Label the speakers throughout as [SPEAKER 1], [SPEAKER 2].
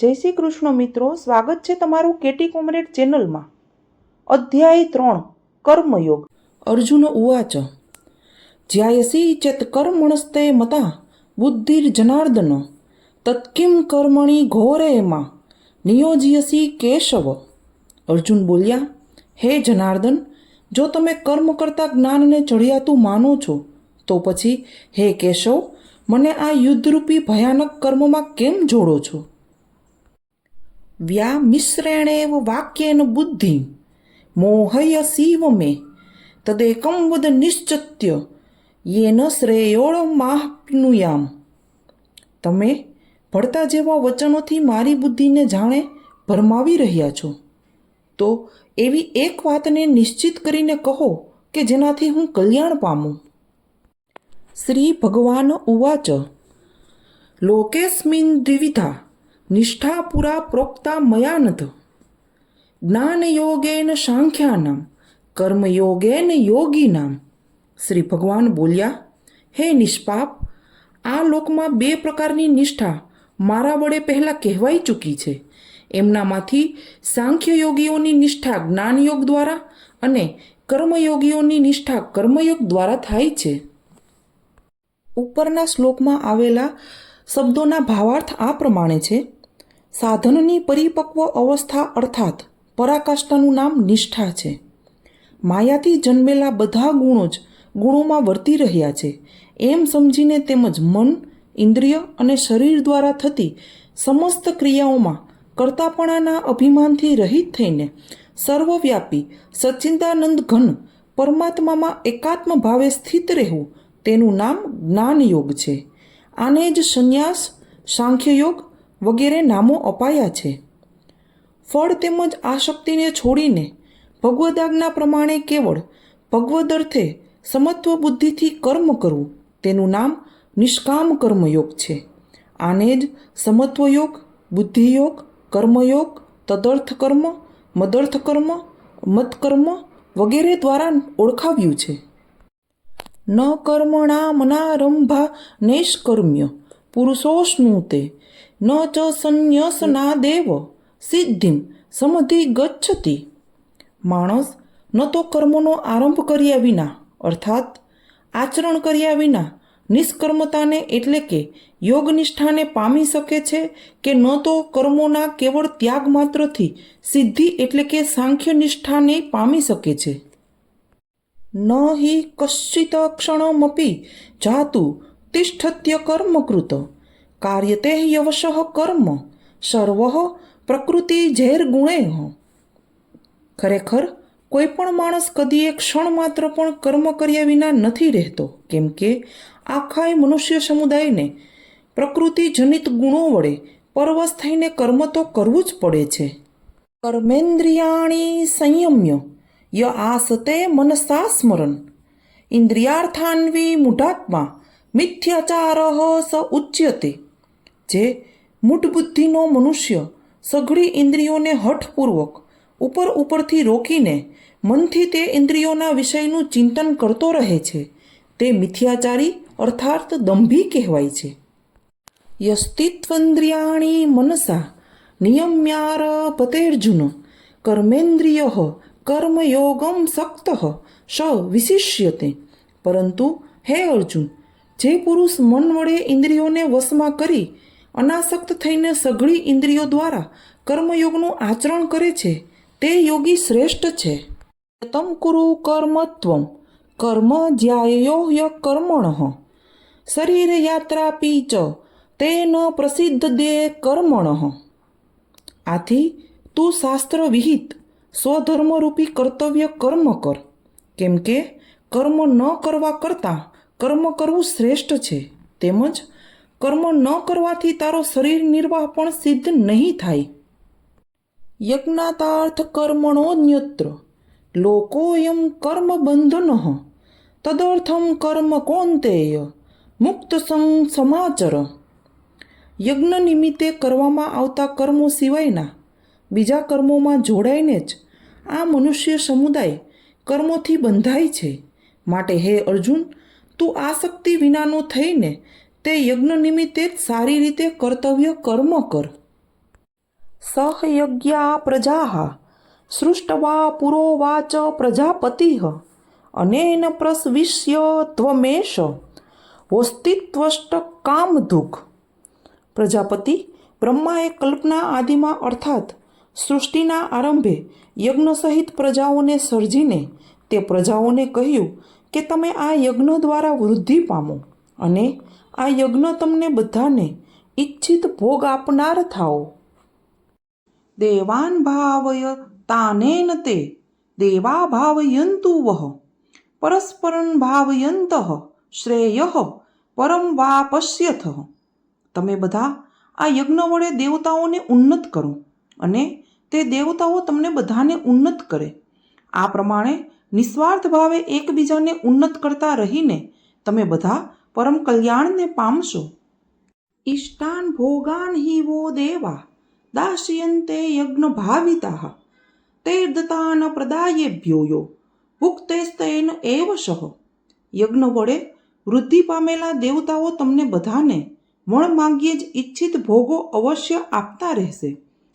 [SPEAKER 1] જય શ્રી કૃષ્ણ મિત્રો, સ્વાગત છે તમારું કેટી કોમરેડ ચેનલમાં. અધ્યાય ત્રણ, કર્મયોગ. અર્જુન ઉવાચ જ્યાયસી ચેત કર્મણસ્તે મતા, બુદ્ધિર જનાર્દન, તત્કિમ કર્મણી ઘોરેમાં નિયોજયસી કેશવ. અર્જુન બોલ્યા, હે જનાર્દન, જો તમે કર્મ કરતા જ્ઞાનને ચઢિયાતું માનો છો, તો પછી, હે કેશવ, મને આ યુદ્ધરૂપી ભયાનક કર્મમાં કેમ જોડો છો? વ્યામિશ્રેણેવ વાક્યેન બુદ્ધિ મોહય શિવ મે તદેકમ વદ નિશ્ચત્ય યેન શ્રેયોળમાપ્નુયામ તમે ભળતા જેવા વચનોથી મારી બુદ્ધિને જાણે ભરમાવી રહ્યા છો તો એવી એક વાતને નિશ્ચિત કરીને કહો કે જેનાથી હું કલ્યાણ પામું શ્રી ભગવાન ઉવાચ લોકેસ્મિન દ્વિવિધા નિષ્ઠા પુરા પ્રોક્તા મયાનથ જ્ઞાનયોગેન સાંખ્યાનામ કર્મયોગેન યોગીનામ શ્રી ભગવાન બોલ્યા હે નિષ્પાપ આ લોકમાં બે પ્રકારની નિષ્ઠા મારા વડે પહેલાં કહેવાઈ ચૂકી છે. એમનામાંથી સાંખ્ય યોગીઓની નિષ્ઠા જ્ઞાનયોગ દ્વારા અને કર્મયોગીઓની નિષ્ઠા કર્મયોગ દ્વારા થાય છે. ઉપરના શ્લોકમાં આવેલા શબ્દોના ભાવાર્થ આ પ્રમાણે છે. સાધનની પરિપક્વ અવસ્થા અર્થાત પરાકાષ્ઠાનું નામ નિષ્ઠા છે. માયાથી જન્મેલા બધા ગુણો જ ગુણોમાં વર્તી રહ્યા છે. એમ સમજીને તેમજ મન, ઇન્દ્રિય અને શરીર દ્વારા થતી સમસ્ત ક્રિયાઓમાં કર્તાપણાના અભિમાનથી રહિત થઈને સર્વવ્યાપી સચ્ચિદાનંદ ઘન પરમાત્મામાં એકાત્મ ભાવે સ્થિત રહેવું તેનું નામ જ્ઞાનયોગ છે. આને જ સંન્યાસ, સાંખ્યયોગ વગેરે નામો અપાયા છે. ફળ તેમજ આ શક્તિને છોડીને ભગવદાજ્ઞા પ્રમાણે કેવળ ભગવદ અર્થે સમત્વ બુદ્ધિથી કર્મ કરવું, તેનું નામ નિષ્કામ કર્મયોગ છે. આને જ સમત્વયોગ, બુદ્ધિયોગ, કર્મયોગ, તદર્થ કર્મ, મદર્થ કર્મ મતકર્મ વગેરે દ્વારા ઓળખાવ્યું છે. ન કર્મણા મનારંભા નૈષ્કર્મ્ય પુરુષોષ્ણુતે ન ચ સંન્યસના દેવ સિદ્ધિમ સમધિ ગચ્છતિ માણસ ન તો કર્મનો આરંભ કર્યા વિના અર્થાત આચરણ કર્યા વિના નિષ્કર્મતાને એટલે કે યોગનિષ્ઠાને પામી શકે છે કે ન તો કર્મોના કેવળ ત્યાગ માત્રથી સિદ્ધિ એટલે કે સાંખ્ય નિષ્ઠાને પામી શકે છે ન હિ કશ્ચિત ક્ષણમપી જાતુ તિષ્ઠત્ય કર્મકૃત કાર્યતે યવશ કર્મ, સર્વ પ્રકૃતિ ઝેર ગુણે। ખરેખર, કોઈ પણ માણસ કદી એક ક્ષણ માત્ર પણ કર્મ કર્યા વિના નથી રહેતો, કેમ કે આખાય મનુષ્ય સમુદાયને પ્રકૃતિ જનિત ગુણો વડે પરવશ થઈને કર્મ તો કરવું જ પડે છે। કર્મેન્દ્રિયાણી સંયમ્ય, ય આસતે મનસા સ્મરણ ઇન્દ્રિયાર્થાન્વી મૂઢાત્મા, મિથ્યાચાર સ ઉચ્યતે। જે મૂઢબુદ્ધિનો મનુષ્ય સઘળી ઇન્દ્રિયોને હઠપૂર્વક ઉપર ઉપરથી રોકીને મનથી તે ઇન્દ્રિયોના વિષયનું ચિંતન કરતો રહે છે, તે મિથ્યાચારી અર્થાત દંભી કહેવાય છે. યસ્તિત્વન્દ્રિયાણી મનસા નિયમ્યાર પતેર્જુન કર્મેન્દ્રિય કર્મયોગમ સક્ત સ વિશિષ્યતે. પરંતુ હે અર્જુન, જે પુરુષ મન વડે ઇન્દ્રિયોને વશમાં કરી અનાસક્ત થઈને સઘળી ઇન્દ્રિયો દ્વારા કર્મયોગનું આચરણ કરે છે, તે યોગી શ્રેષ્ઠ છે. તમ કુરુ કર્મત્વમ કર્મ જ્યાયો ય કર્મણ. શરીર યાત્રાપી ચ, તે ન પ્રસિદ્ધ દે કર્મણ. આથી તું શાસ્ત્ર વિહિત, સ્વધર્મરૂપી કર્તવ્ય કર્મ કર. કેમ કે કર્મ ન કરવા કરતાં કર્મ કરવું શ્રેષ્ઠ છે, તેમજ કર્મ ન કરવાથી તારો શરીર નિર્વાહ પણ સિદ્ધ નહીં થાય. યજ્ઞાતાર્થ કર્મણોન્યત્ર લોકોયમ કર્મ બંધન. તદર્થમ કર્મ કોંતેય. મુક્ત સંગ સમાચર. યજ્ઞ નિમિત્તે કરવામાં આવતા કર્મો સિવાયના બીજા કર્મોમાં જોડાઈને જ આ મનુષ્ય સમુદાય કર્મોથી બંધાય છે. માટે હે અર્જુન, તું આસક્તિ વિનાનો થઈને તે યજ્ઞ નિમિત્તે સારી રીતે કર્તવ્ય કર્મ કર. સહયજ્ઞા પ્રજા. સૃષ્ટવા પુરોવાચ પ્રજાપતિ. અનેન પ્રસવિષ્ય ત્વમેશ વસ્તિત્વષ્ટ કામધુક પ્રજાપતિ બ્રહ્માએ કલ્પના આદિમાં અર્થાત સૃષ્ટિના આરંભે યજ્ઞ સહિત પ્રજાઓને સર્જીને તે પ્રજાઓને કહ્યું કે તમે આ યજ્ઞ દ્વારા વૃદ્ધિ પામો અને આ યજ્ઞ તમને બધાને ઈચ્છિત ભોગ આપનાર થાઓ. દેવાન ભાવય તાનેન તે, દેવા ભાવયંતુ વહ, પરસ્પરન ભાવયંત શ્રેય, પરમ વાપશ્યથ તમે બધા આ યજ્ઞ વડે દેવતાઓને ઉન્નત કરો અને તે દેવતાઓ તમને બધાને ઉન્નત કરે. આ પ્રમાણે નિસ્વાર્થ ભાવે એકબીજાને ઉન્નત કરતા રહીને તમે બધા પરમ કલ્યાણને પામશો. ઇષ્ટાન ભોગાન હિ વો દેવા, દાસ્યંતે યજ્ઞ ભાવિતા તૈર્દતાન પ્રદાયેભ્યો યો ભુક્તેસ્તેન એવ સહ યજ્ઞ વડે વૃદ્ધિ પામેલા દેવતાઓ તમને બધાને વણ માંગીએ જ ઈચ્છિત ભોગો અવશ્ય આપતા રહેશે.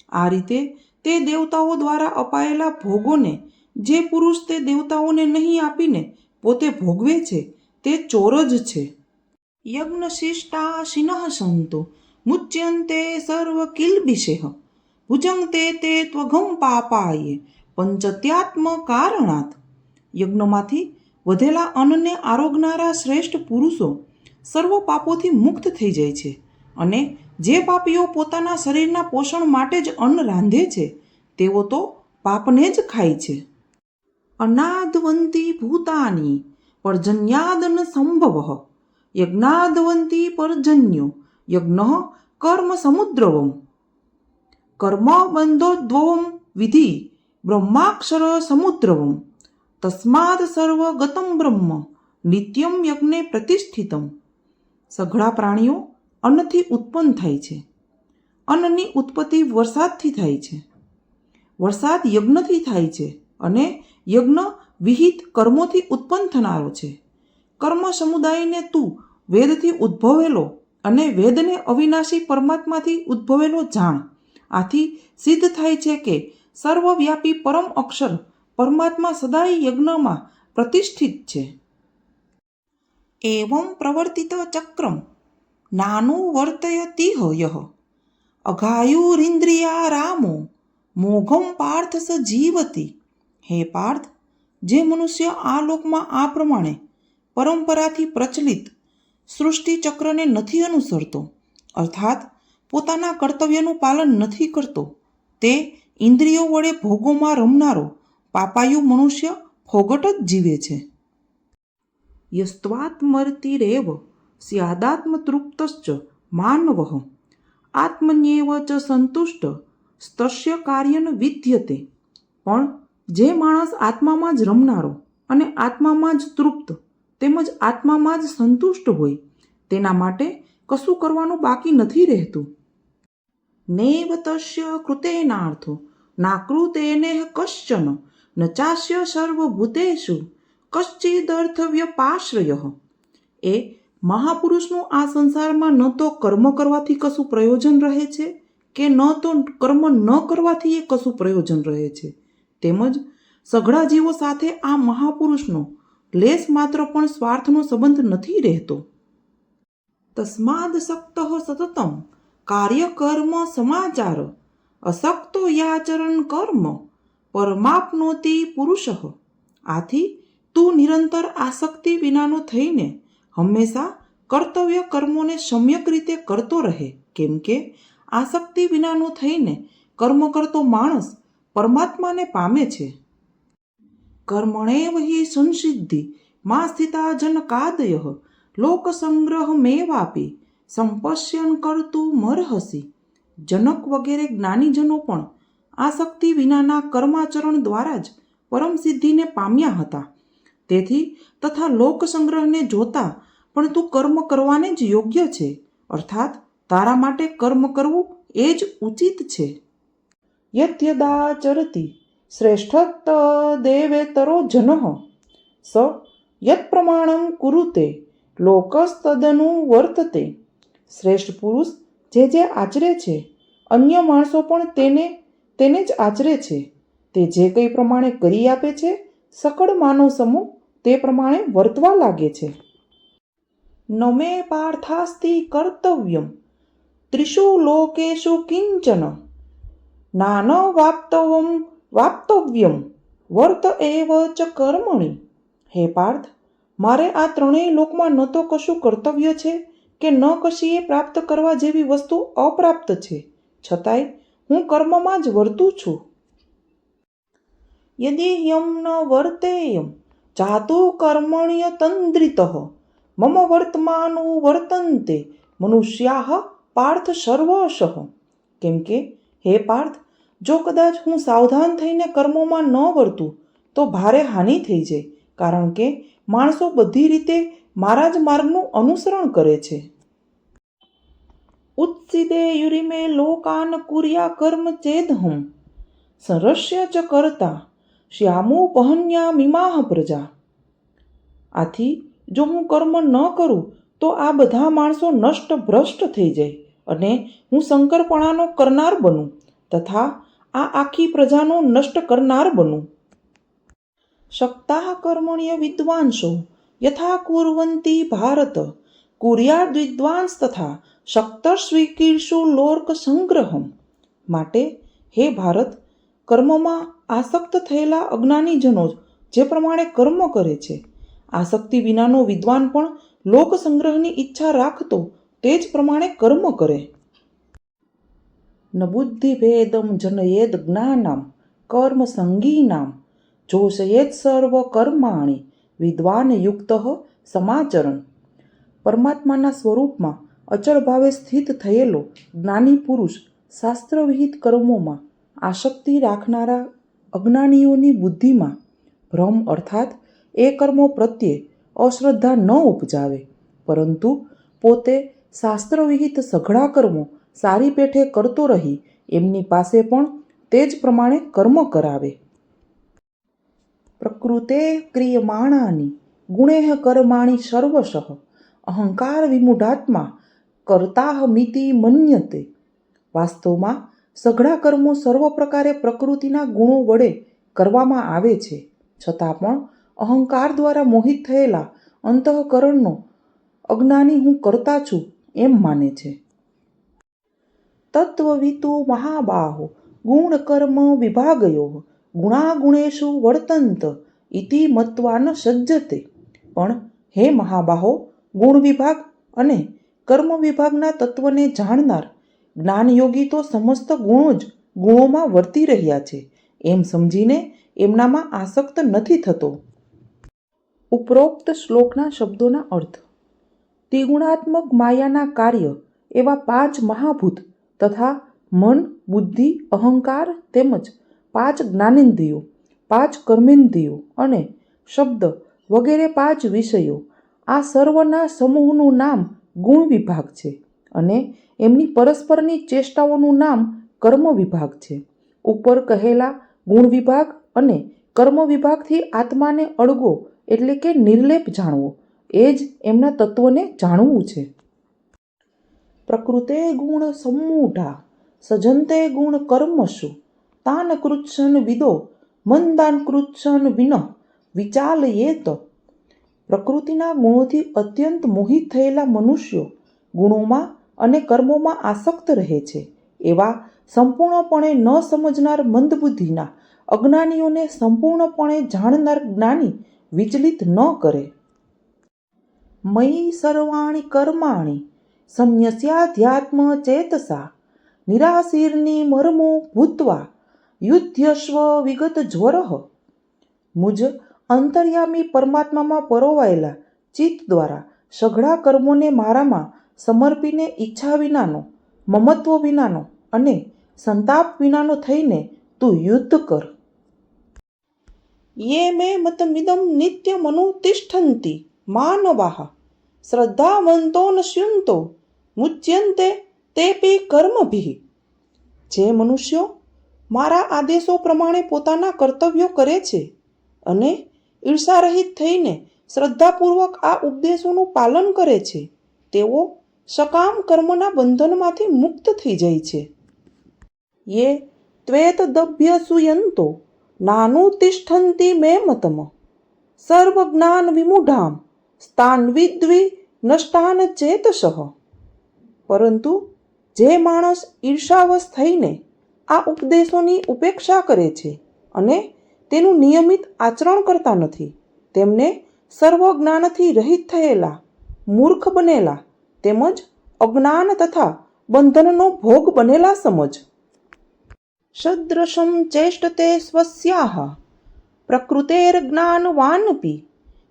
[SPEAKER 1] આ રીતે તે દેવતાઓ દ્વારા અપાયેલા ભોગોને જે પુરુષ તે દેવતાઓને નહીં આપીને પોતે ભોગવે છે, તે ચોર જ છે. યજ્ઞ શિષ્ટા શિનઃ સંતો, મુચ્યંતે સર્વ કિલ્બિષેહ ભુજંગતે તે ત્વઘમ પાપાય, પંચત્યાત્મ કારણાત. યજ્ઞમાંથી વધેલા અન્નને આરોગનારા શ્રેષ્ઠ પુરુષો સર્વ પાપોથી મુક્ત થઈ જાય છે અને જે પાપીઓ પોતાના શરીરના પોષણ માટે જ અન્ન રાંધે છે, તેઓ તો પાપને જ ખાય છે. અનાદવંતી ભૂતાની, પર્જન્યાદન સંભવ. યજ્ઞાદવંતી પરજન્યો, યજ્ઞ કર્મ સમુદ્રવમ. કર્મ બંધોદ્વમ વિધિ, બ્રહ્માક્ષર સમુદ્રવમ. તસ્માદ સર્વ ગતમ બ્રહ્મ, નિત્યમ યજ્ઞે પ્રતિષ્ઠિતમ. સઘળા પ્રાણીઓ અન્નથી ઉત્પન્ન થાય છે. અન્નની ઉત્પત્તિ વરસાદથી થાય છે. વરસાદ યજ્ઞથી થાય છે અને યજ્ઞ વિહિત કર્મોથી ઉત્પન્ન થનારો છે. કર્મ સમુદાયને તું વેદથી ઉદ્ભવેલો અને વેદને અવિનાશી પરમાત્માથી ઉદ્ભવેલો જાણ. આથી સિદ્ધ થાય છે કે સર્વવ્યાપી પરમ અક્ષર પરમાત્મા સદાય યજ્ઞમાં પ્રતિષ્ઠિત છે. એવં પ્રવર્તિત ચક્રમ નાનું વર્તયતિહ યહ અઘાયુરિન્દ્રિયા રામો મોઘમ પાર્થ સ જીવતી હે પાર્થ, જે મનુષ્ય આ લોકમાં આ પ્રમાણે પરંપરાથી પ્રચલિત સૃષ્ટિચક્રને નથી અનુસરતો, અર્થાત પોતાના કર્તવ્યનું પાલન નથી કરતો. તે ઇન્દ્રિયો વડે ભોગોમાં રમનારો પાપાયુ મનુષ્ય ફોગટ જ જીવે છે. યસ્ત્વાત્મર્તિરેવ સ્યાદાત્મતૃપ્તશ્ચ માનવ, આત્મન્યેવ ચ સંતુષ્ટ, સ્તસ્ય કાર્યન વિદ્યતે. પણ જે માણસ આત્મામાં જ રમનારો અને આત્મામાં જ તૃપ્ત તેમજ આત્મામાં જ સંતુષ્ટ હોય, તેના માટે કશું કરવાનું બાકી નથી રહેતું. નૈવ તસ્ય કૃતેનાર્થો નાકૃતેનેહ કશ્ચન નચાસ્ય ચાસ્ય કશ્ચિદર્થ વ્યપાશ્રય એ મહાપુરુષનું આ સંસારમાં ન તો કર્મ કરવાથી કશું પ્રયોજન રહે છે કે ન તો કર્મ ન કરવાથી એ કશું પ્રયોજન રહે છે? તેમજ સઘળા જીવો સાથે આ મહાપુરુષનો લેશ માત્ર પણ સ્વાર્થનો સંબંધ નથી રહેતો. તસ્માદ સક્ત સતતમ કાર્યકર્મ સમાચાર. અસક્તો યાચરણ કર્મ. પરમાપ્નોતિ પુરુષ. આથી તું નિરંતર આસક્તિ વિનાનો થઈને હંમેશા કર્તવ્ય કર્મોને સમ્યક રીતે કરતો રહે. કેમ કે આસક્તિ વિનાનો થઈને કર્મ કરતો માણસ પરમાત્માને પામે છે. કર્મણેવ હિ સંસિદ્ધિ મા સ્થિતા જનકાદય લોકસંગ્રહ મેવાપી સંપશ્યન કરતું મરહસી જનક વગેરે જ્ઞાનીજનો પણ આસક્તિ વિનાના કર્માચરણ દ્વારા જ પરમ સિદ્ધિને પામ્યા હતા. તેથી તથા લોકસંગ્રહને જોતા પણ તું કર્મ કરવાને જ યોગ્ય છે, અર્થાત તારા માટે કર્મ કરવું એ જ ઉચિત છે. યત્યદાચરતિ શ્રેષ્ઠત દેવેતરો જનઃ સ યત પ્રમાણમ કુરુતે લોકસ્તદનુ વર્તતે શ્રેષ્ઠ પુરુષ જે જે આચરે છે અન્ય માણસો પણ તેને તેને જ આચરે છે તે જે કંઈ પ્રમાણે કરી આપે છે, સકળ માનવ સમૂહ, તે પ્રમાણે વર્તવા લાગે છે. નમે પાર્થાસ્તિ કર્તવ્યમ, ત્રિષુ લોકેશુ કિંચન. નાન વાપ્તવમ વાપ્તવ્યમ વર્ત એવ ચ કર્મણી. હે પાર્થ, મારે આ ત્રણેય લોકમાં ન તો કશું કર્તવ્ય છે કે ન કશીએ પ્રાપ્ત કરવા જેવી વસ્તુ અપ્રાપ્ત છે? છતાંય હું કર્મમાં જ વર્તું છું. યદિ યમ ન વર્તેયમ, જાતુ કર્મણ્ય તંદ્રિત. મમ વર્તમાનું વર્તન્તે મનુષ્યા પાર્થ સર્વશ. કેમ કે, હે પાર્થ જો કદાચ હું સાવધાન થઈને કર્મોમાં ન વર્તું, તો ભારે હાનિ થઈ જાય, કારણ કે માણસો બધી રીતે મારા જ માર્ગનું અનુસરણ કરે છે. ઉત્સિદે યુરિમે લોકાન કુર્યા કર્મ ચેદહમ. સરસ્ય ચ કરતા પહન્યા મીમાહ પ્રજા. આથી, જો હું કર્મ ન કરું, તો આ બધા માણસો નષ્ટ ભ્રષ્ટ થઈ જાય અને હું શંકરપણાનો કરનાર બનું, તથા આ આખી પ્રજાનો નષ્ટ કરનાર બનું. શક્તા કર્મણ્ય વિદ્વાંસો, યથા કુર્વંતી ભારત કુર્યાદ વિદ્વાંસ તથા શક્તર સ્વીકીર્ષુ લોર્ક સંગ્રહમ. માટે હે ભારત, કર્મમાં આસક્ત થયેલા અજ્ઞાનીજનો જે પ્રમાણે કર્મ કરે છે, આસક્તિ વિનાનો વિદ્વાન પણ લોક સંગ્રહની ઈચ્છા રાખતો તે જ પ્રમાણે કર્મ કરે. ન બુદ્ધિભેદમ જનયેદ જ્ઞાનામ કર્મ સંગીનામ જોશયેત સર્વ કર્માણી વિદ્વાન યુક્ત સમાચરણ. પરમાત્માના સ્વરૂપમાં અચળ ભાવે સ્થિત થયેલો જ્ઞાની પુરુષ શાસ્ત્રવિહિત કર્મોમાં આસક્તિ રાખનારા અજ્ઞાનીઓની બુદ્ધિમાં ભ્રમ અર્થાત એ કર્મો પ્રત્યે અશ્રદ્ધા ન ઉપજાવે, પરંતુ પોતે શાસ્ત્રવિહિત સઘળા કર્મો સારી પેઠે કરતો રહી, એમની પાસે પણ તે જ પ્રમાણે કર્મ કરાવે. પ્રકૃતે ક્રિયમાણાની, ગુણેહ કર્માણી સર્વશ, અહંકાર વિમૂઢાત્મા, કરતાહ મિતિ મન્યતે. વાસ્તવમાં, સઘળા કર્મો સર્વ પ્રકારે પ્રકૃતિના ગુણો વડે કરવામાં આવે છે. છતાં પણ, અહંકાર દ્વારા મોહિત થયેલા અંતઃકરણનો અજ્ઞાની હું કરતા છું એમ માને છે. તત્વવિતુ મહાબાહો ગુણકર્મ વિભાગયો ગુણાગુણેશુ વર્તંત ઇતિ મત્વા સજ્જતે પણ હે મહાબાહો ગુણ વિભાગ અને કર્મ વિભાગના તત્વને જાણનાર જ્ઞાનયોગી તો સમસ્ત ગુણો જ ગુણોમાં વર્તી રહ્યા છે. એમ સમજીને એમનામાં આસક્ત નથી થતો. ઉપરોક્ત શ્લોકના શબ્દોના અર્થ, ત્રિગુણાત્મક માયાના કાર્ય એવા પાંચ મહાભૂત તથા મન, બુદ્ધિ, અહંકાર તેમજ પાંચ જ્ઞાનેન્દ્રિયો, પાંચ કર્મેન્દ્રિયો અને શબ્દ વગેરે પાંચ વિષયો આ સર્વના સમૂહનું નામ ગુણ વિભાગ છે અને એમની પરસ્પરની ચેષ્ટાઓનું નામ કર્મ વિભાગ છે. ઉપર કહેલા ગુણ વિભાગ અને કર્મ વિભાગથી આત્માને અળગો એટલે કે નિર્લેપ જાણવો, એ જ એમના તત્વને જાણવું છે. પ્રકૃતે ગુણ સમૂઢા સજંતે ગુણ કર્મશુ તાન કૃચ્છન વિદો, મંદાન કૃચ્છન વિન, વિચાલયેત. પ્રકૃતિના ગુણોથી અત્યંત મોહિત થયેલા મનુષ્યો ગુણોમાં અને કર્મોમાં આસક્ત રહે છે, એવા સંપૂર્ણપણે ન સમજનાર મંદબુદ્ધિના અજ્ઞાનીઓને સંપૂર્ણપણે જાણનાર જ્ઞાની વિચલિત ન કરે. મયી સર્વાણી કર્માણી સંન્યસ્યાધ્યાત્મ ચેતસા નિરાશીર્ની મર્મો ભૂત્વા યુદ્ધ્યશ્વ વિગત જ્વર. મુજ અંતર્યામી પરમાત્મામાં પરોવાયેલા ચિત્ત દ્વારા સઘળા કર્મોને મારામાં સમર્પીને ઈચ્છા વિનાનો, મમત્વ વિનાનો અને સંતાપ વિનાનો થઈને તું યુદ્ધ કર. યે મે મતમિદમ તિષ્ઠંતિ માનવાહ, શ્રદ્ધાવંતો ન સ્યુંતો મુચ્યંતે તેપી કર્મભી જે મનુષ્યો મારા આદેશો પ્રમાણે પોતાના કર્તવ્યો કરે છે અને ઈર્ષારહિત થઈને શ્રદ્ધાપૂર્વક આ ઉપદેશોનું પાલન કરે છે, તેઓ સકામ કર્મના બંધનમાંથી મુક્ત થઈ જાય છે. યે ત્વેત દભ્ય સુયંતો, નાનું તિષ્ઠંતી મે મતમ. સર્વજ્ઞાન વિમૂઢામ સ્થાનવિદ્વી નષ્ટાન ચેતસઃ પરંતુ જે માણસ ઈર્ષાવશ થઈને આ ઉપદેશોની ઉપેક્ષા કરે છે અને તેનું નિયમિત આચરણ કરતા નથી, તેમને સર્વજ્ઞાનથી રહિત થયેલા, મૂર્ખ બનેલા, તેમજ અજ્ઞાન તથા બંધનનો ભોગ બનેલા સમજ. સદ્રશમ ચેષ્ટતે સ્વસ્યાહ પ્રકૃતેર્જ્ઞાનવાનપી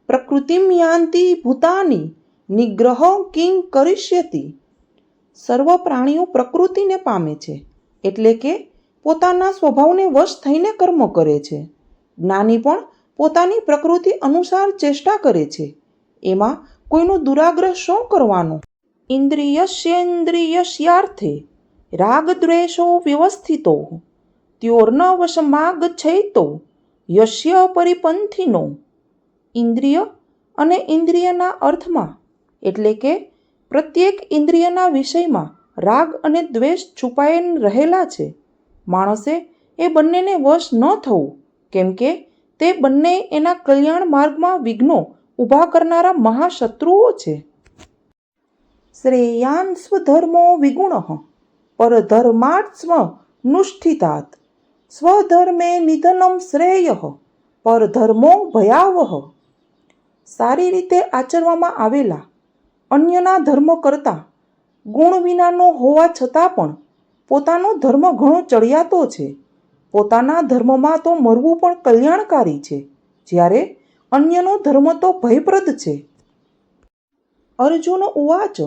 [SPEAKER 1] પ્રકૃતિમ યાંતિ ભૂતાની, નિગ્રહ કિં કરિષ્યતિ. સર્વ પ્રાણીઓ પ્રકૃતિને પામે છે, એટલે કે પોતાના સ્વભાવને વશ થઈને કર્મ કરે છે. જ્ઞાની પણ પોતાની પ્રકૃતિ અનુસાર ચેષ્ટા કરે છે. એમાં કોઈનો દુરાગ્રહ શું કરવાનો? ઇન્દ્રિયસ્યેન્દ્રિયસ્યાર્થે રાગદ્વેષો વ્યવસ્થિતો ત્યોર્ન છૈતો યશ્ય પરિપંથીનો. ઇન્દ્રિય અને ઇન્દ્રિયના અર્થમાં, એટલે કે પ્રત્યેક ઇન્દ્રિયના વિષયમાં રાગ અને દ્વેષ છુપાયેલ રહેલા છે. માણસે એ બંનેને વશ ન થવું, કેમ કે તે બંને એના કલ્યાણ માર્ગમાં વિઘ્નો ઊભા કરનારા મહાશત્રુઓ છે. શ્રેયાન સ્વધર્મો વિગુણ પરધર્માટ સ્વ નુષ્ઠિતાત, સ્વધર્મે નિધનમ શ્રેય, પરધર્મો ભયાવહ સારી રીતે આચરવામાં આવેલા અન્યના ધર્મ કરતાં ગુણ વિનાનો હોવા છતાં પણ પોતાનો ધર્મ ઘણો ચડિયાતો છે. પોતાના ધર્મમાં તો મરવું પણ કલ્યાણકારી છે. જ્યારે અન્યનો ધર્મ તો ભયપ્રદ છે. અર્જુન ઉવાચ,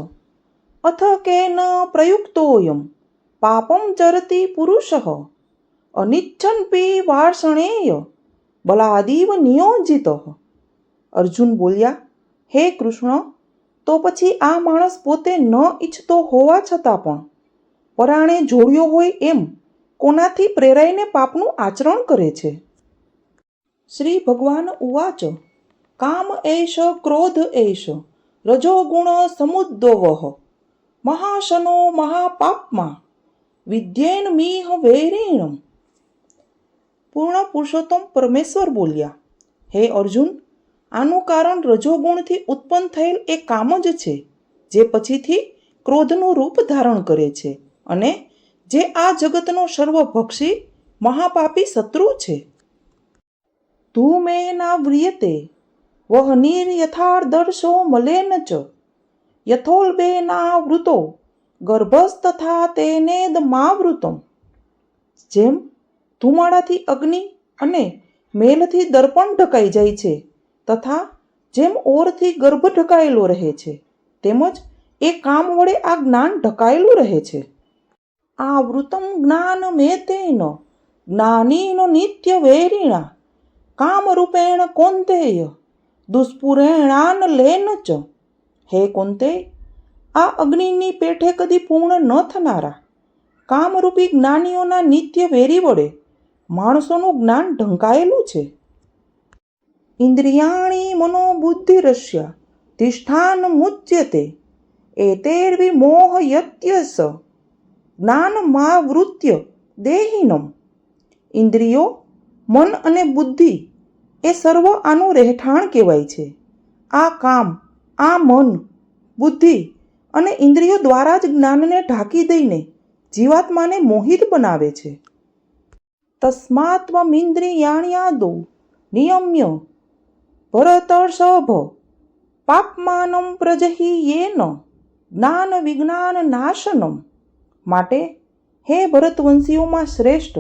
[SPEAKER 1] અથ કે ન પ્રયુક્તોયમ, પાપમ ચરતી પુરુષ અનિચ્છનપી વાર્ષણેય, બલાદીવ નિયોજિત. અર્જુન બોલ્યા, હે કૃષ્ણ તો પછી આ માણસ પોતે ન ઈચ્છતો હોવા છતાં પણ પરાણે જોડ્યો હોય એમ કોનાથી પ્રેરાઈને પાપનું આચરણ કરે છે. શ્રી ભગવાન ઉવાચ, કામ એષ, ક્રોધ એષ રજોગુણ સમુદ્દવઃ, મહાશનો મહાપાપમાં, વિદ્યેન મીહ વૈરેણમ. પૂર્ણ પુરુષોત્તમ પરમેશ્વર બોલ્યા, હે અર્જુન આનું કારણ રજોગુણથી ઉત્પન્ન થયેલ એ કામ જ છે, જે પછીથી ક્રોધનું રૂપ ધારણ કરે છે અને જે આ જગતનો સર્વભક્ષી મહાપાપી શત્રુ છે. ધૂમેના વ્રિયતે, વહનીર યથાર્દર્શો મલેન ચ યથોલ્બેનાવૃતો ગર્ભસ્તથા તેનેદ માવૃતમ. જેમ ધુમાડાથી અગ્નિ અને મેલથી દર્પણ ઢકાઈ જાય છે તથા જેમ ઓરથી ગર્ભ ઢકાયેલો રહે છે, તેમજ એ કામ વડે આ જ્ઞાન ઢકાયેલું રહે છે. આવૃતમ જ્ઞાન મેતેન જ્ઞાનીનો નિત્ય વેરીણા, કામરૂપેણ કોંતેય, દુષ્પુરેણાન લેન ચ. હે કોંતે, આ અગ્નિની પેઠે કદી પૂર્ણ ન થનારા. કામરૂપી જ્ઞાનીઓના નિત્ય વેરી વડે માણસોનું જ્ઞાન ઢંકાયેલું છે. ઇન્દ્રિયાણી મનોબુદ્ધિરસ્ય તિષ્ઠાન મુચ્યતે એતેર્વિમોહ યત્યસ, જ્ઞાનમાવૃત્ય દેહિનમ. ઇન્દ્રિયો, મન અને બુદ્ધિ એ સર્વ આનું રહેઠાણ કહેવાય છે. આ કામ, આ મન, બુદ્ધિ અને ઇન્દ્રિયો દ્વારા જ જ્ઞાનને ઢાંકી દઈને જીવાત્માને મોહિત બનાવે છે. તસ્માત્મિન્દ્રિયાણ્યાદો નિયમ્ય ભરતર્ષભ, પાપમાનમ પ્રજહી યેન જ્ઞાન વિજ્ઞાન નાશનમ માટે, હે ભરતવંશીઓમાં શ્રેષ્ઠ,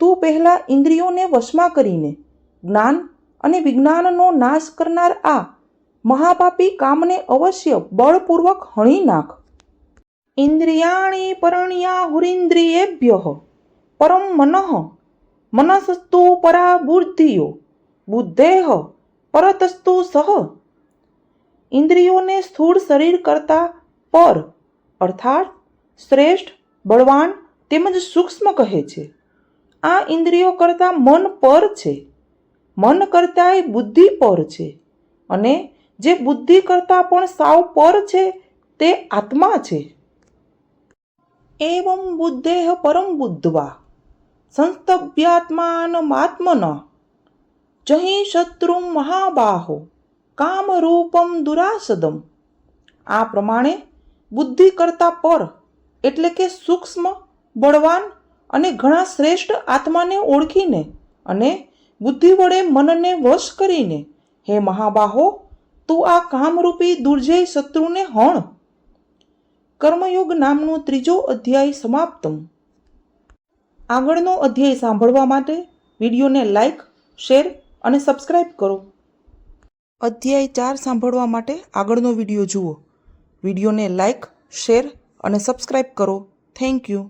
[SPEAKER 1] તું પહેલાં ઇન્દ્રિયોને વશમાં કરીને જ્ઞાન અને વિજ્ઞાનનો નાશ કરનાર આ મહાપાપી કામને અવશ્ય બળપૂર્વક હણી નાખ. ઇન્દ્રિયાણી પરણ્યાહુરિન્દ્રિયેભ્ય, પરમ મનઃ મનસસ્તુ પરા બુદ્ધિયો બુદ્ધેહ પરતસ્તુ સહ. ઇન્દ્રિયોને સ્થૂળ શરીર કરતાં પર, અર્થાત શ્રેષ્ઠ, બળવાન તેમજ સૂક્ષ્મ કહે છે. આ ઇન્દ્રિયો કરતાં મન પર છે. મન કરતાંય બુદ્ધિ પર છે અને જે બુદ્ધિ કરતાં પણ સાવ પર છે તે આત્મા છે. એવમ બુદ્ધેહ પરમ બુદ્ધવા. સંસ્તભ્યાત્માનમાત્મન. જહિ શત્રુમ મહાબાહો કામરૂપમ દુરાસદમ આ પ્રમાણે બુદ્ધિ કરતા પર એટલે કે સૂક્ષ્મ બળવાન અને ઘણા શ્રેષ્ઠ આત્માને ઓળખીને અને બુદ્ધિ વડે મનને વશ કરીને હે મહાબાહો તું આ કામરૂપી દુર્જય શત્રુને હણ કર્મયોગ નામનો ત્રીજો અધ્યાય સમાપ્તમ. આગળનો અધ્યાય સાંભળવા માટે વિડીયોને લાઈક, શેર અને સબસ્ક્રાઈબ કરો. અધ્યાય ચાર સાંભળવા માટે આગળનો વીડિયો જુઓ. વિડીયોને લાઈક શેર અને સબસ્ક્રાઈબ કરો. Thank you.